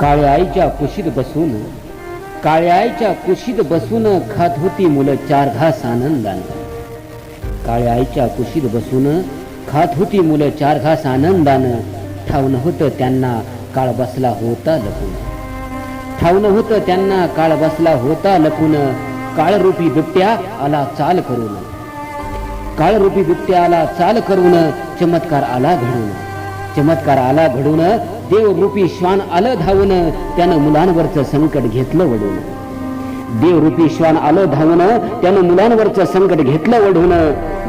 काळ्या आईच्या कुशीत बसून काळ्या आईच्या कुशीत बसून खात होती मुलं चार घास आनंदानं काळ्या आईच्या कुशीत बसून खात होती मुलं चार घास आनंदानं ठाऊन होतं त्यांना काळ बसला होता लपून. ठाऊन होतं त्यांना काळ बसला होता लपून काळरूपी बिबट्या आला चाल करून. काळरूपी बिबट्या आला चाल करून चमत्कार आला घडून. चमत्कार आला घडून देवरूपी श्वान आलं धावून त्यानं मुलांवरचं संकट घेतलं वडून देवरूपी श्वान आलं धावून त्यानं मुलांवरचं संकट घेतलं वढून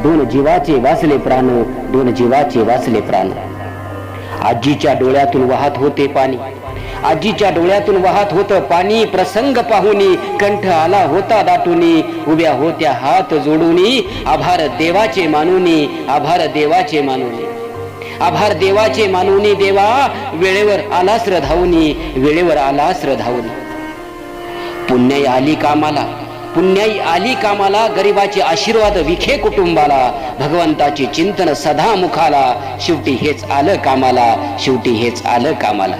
दोन जीवाचे वाचले प्राण दोन जीवाचे वाचले प्राण. आजीच्या डोळ्यातून वाहत होते पाणी. आजीच्या डोळ्यातून वाहत होत पाणी. प्रसंग पाहुनी कंठ आला होता दाटुनी. उभ्या होत्या हात जोडूनी. आभार देवाचे मानुनी. आभार देवाचे मानुनी. आभार देवाचे मानुनी देवा वेळेवर आलास रधावनी वेळेवर आलास रधावनी पुण्याई आली कामाला पुण्याई आली कामाला गरिबाचे आशीर्वाद विखे कुटुंबाला भगवंताचे चिंतन सदा मुखाला शेवटी हेच आलं कामाला शेवटी हेच आलं कामाला.